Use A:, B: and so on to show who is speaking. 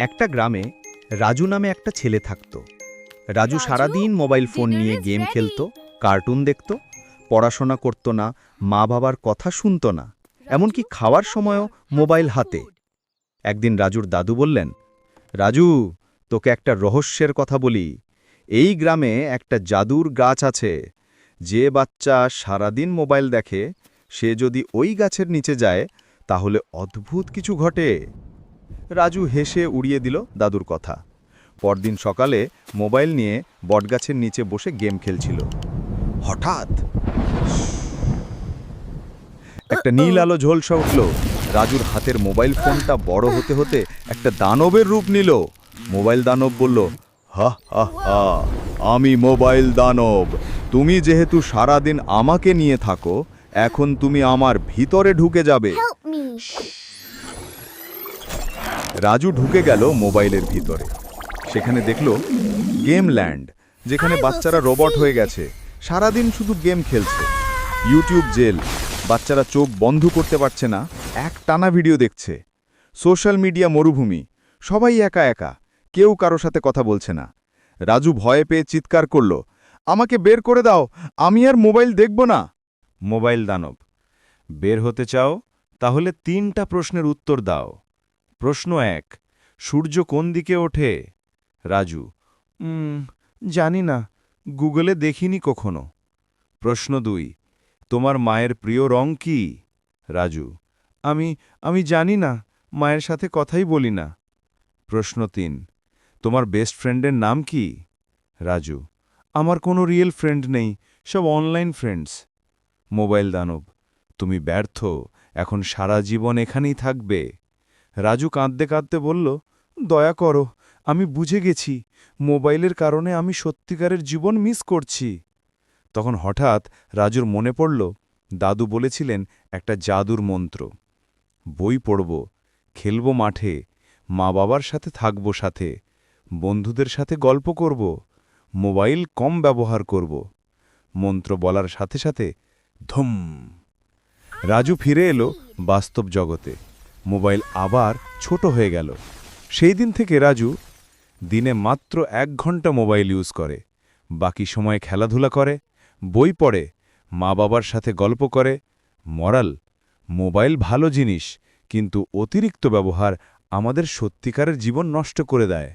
A: একটা গ্রামে রাজু নামে একটা ছেলে থাকত। রাজু সারাদিন মোবাইল ফোন নিয়ে গেম খেলত কার্টুন দেখত পড়াশোনা করত না মা বাবার কথা শুনত না এমনকি খাওয়ার সময়ও মোবাইল হাতে। একদিন রাজুর দাদু বললেন রাজু তোকে একটা রহস্যের কথা বলি। এই গ্রামে একটা জাদুর গাছ আছে। যে বাচ্চা সারাদিন মোবাইল দেখে সে যদি ওই গাছের নিচে যায় তাহলে অদ্ভুত কিছু ঘটে। রাজু হেসে উড়িয়ে দিল দাদুর কথা। পরদিন সকালে মোবাইল নিয়ে বটগাছের নিচে বসে গেম খেলছিল। হঠাৎ একটা নীল আলো ঝলসা উঠল। রাজুর হাতের মোবাইল ফোনটা বড় হতে হতে একটা দানবের রূপ নিল। মোবাইল দানব বলল হা হা হা আমি মোবাইল দানব। তুমি যেহেতু সারাদিন আমাকে নিয়ে থাকো এখন তুমি আমার ভিতরে ঢুকে যাবে. রাজু ঢুকে গেল মোবাইলের ভিতরে। সেখানে দেখল গেম ল্যান্ড যেখানে বাচ্চারা রোবট হয়ে গেছে। সারাদিন শুধু গেম খেলছে। YouTube jail. বাচ্চারা চোখ বন্ধ করতে পারছে না। এক টানা ভিডিও দেখছে। সোশ্যাল মিডিয়া মরুভূমি। সবাই একা একা। কেউ কারও সাথে কথা বলছে না। রাজু ভয়ে পেয়ে চিৎকার করল আমাকে বের করে দাও। আমি আর মোবাইল দেখব না। মোবাইল দানব বের হতে চাও? তাহলে তিনটা প্রশ্নের উত্তর দাও। প্রশ্ন এক সূর্য কোন দিকে ওঠে? রাজু "উম, জানি না গুগলে দেখিনি কখনো। প্রশ্ন দুই তোমার মায়ের প্রিয় রং কি? রাজু আমি আমি জানি না মায়ের সাথে কথাই বলি না। প্রশ্ন তিন তোমার বেস্ট ফ্রেন্ডের নাম কি? রাজু আমার কোনো রিয়েল ফ্রেন্ড নেই সব অনলাইন ফ্রেন্ডস মোবাইল দানব তুমি ব্যর্থ এখন সারা জীবন এখানেই থাকবে। রাজু কাঁদতে কাঁদতে বলল, দয়া করো, আমি বুঝে গেছি। মোবাইলের কারণে আমি সত্যিকারের জীবন মিস করছি। তখন হঠাৎ রাজুর মনে পড়ল, দাদু বলেছিলেন একটা জাদুর মন্ত্র, বই পড়ব, খেলব মাঠে মা বাবার সাথে থাকব সাথে, বন্ধুদের সাথে গল্প করব, মোবাইল কম ব্যবহার করব। মন্ত্র বলার সাথে সাথে ধুম! রাজু ফিরে এলো বাস্তব জগতে। মোবাইল আবার ছোট হয়ে গেল। সেই দিন থেকে রাজু দিনে মাত্র এক ঘণ্টা মোবাইল ইউজ করে। বাকি সময় খেলাধুলা করে, বই পড়ে মা বাবার সাথে গল্প করে। মরাল, মোবাইল ভালো জিনিস, কিন্তু অতিরিক্ত ব্যবহার আমাদের সত্যিকারের জীবন নষ্ট করে দেয়।